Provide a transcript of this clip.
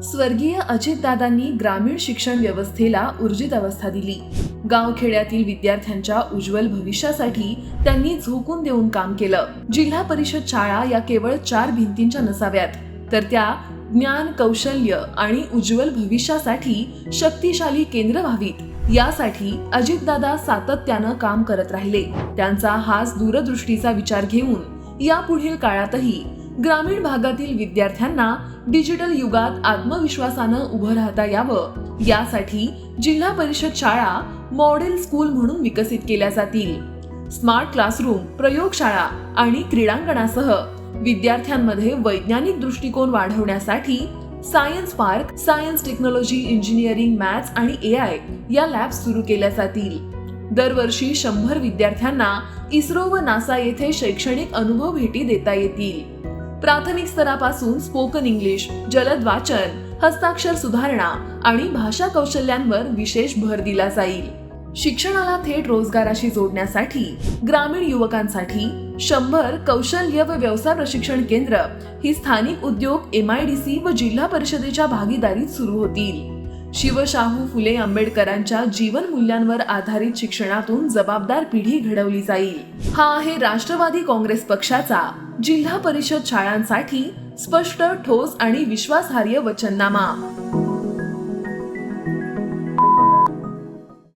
स्वर्गीय अजितदादांनी ग्रामीण शिक्षण व्यवस्थेला ऊर्जित अवस्था दिली. गावखेड्यातील विद्यार्थ्यांच्या उज्ज्वल भविष्यासाठी त्यांनी झोकून देऊन काम केलं. जिल्हा परिषद शाळा या केवळ चार भिंतींच्या नसाव्यात तर त्या ज्ञान कौशल्य आणि उज्ज्वल भविष्यासाठी शक्तिशाली केंद्र व्हावीत. यासाठी अजितदादा सातत्यानं काम करत राहिले. त्यांचा हाच दूरदृष्टीचा विचार घेऊन यापुढील काळातही ग्रामीण भागातील विद्यार्थ्यांना डिजिटल युगात आत्मविश्वासानं उभं राहता यावं. यासाठी जिल्हा परिषद शाळा मॉडेल स्कूल म्हणून विकसित केल्या जातील. स्मार्ट क्लासरूम प्रयोगशाळा आणि क्रीडांगणासह विद्यार्थ्यांमध्ये वैज्ञानिक दृष्टिकोन वाढवण्यासाठी science park science technology engineering maths आणि ए आय या लॅब्स सुरू केल्या जातील. दरवर्षी शंभर विद्यार्थ्यांना इस्रो व नासा येथे शैक्षणिक अनुभव भेटी देता येतील. प्राथमिक स्तरापासून स्पोकन इंग्लिश जलद वाचन हस्ताक्षर सुधारणा आणि भाषा कौशल्यांवर विशेष भर दिला जाईल. शिक्षणाला थेट रोजगाराशी जोडण्यासाठी ग्रामीण युवकांसाठी शंभर कौशल्य व व्यवसाय प्रशिक्षण केंद्र ही स्थानिक उद्योग एम आय डी सी व जिल्हा परिषदेच्या भागीदारीत सुरू होतील. शिवशाहू फुले आंबेडकरांच्या जीवन मूल्यांवर आधारित शिक्षणातून जबाबदार पिढी घडवली जाईल. हा आहे राष्ट्रवादी काँग्रेस पक्षाचा जिल्हा परिषद शाळांसाठी स्पष्ट ठोस आणि विश्वासार्ह वचननामा.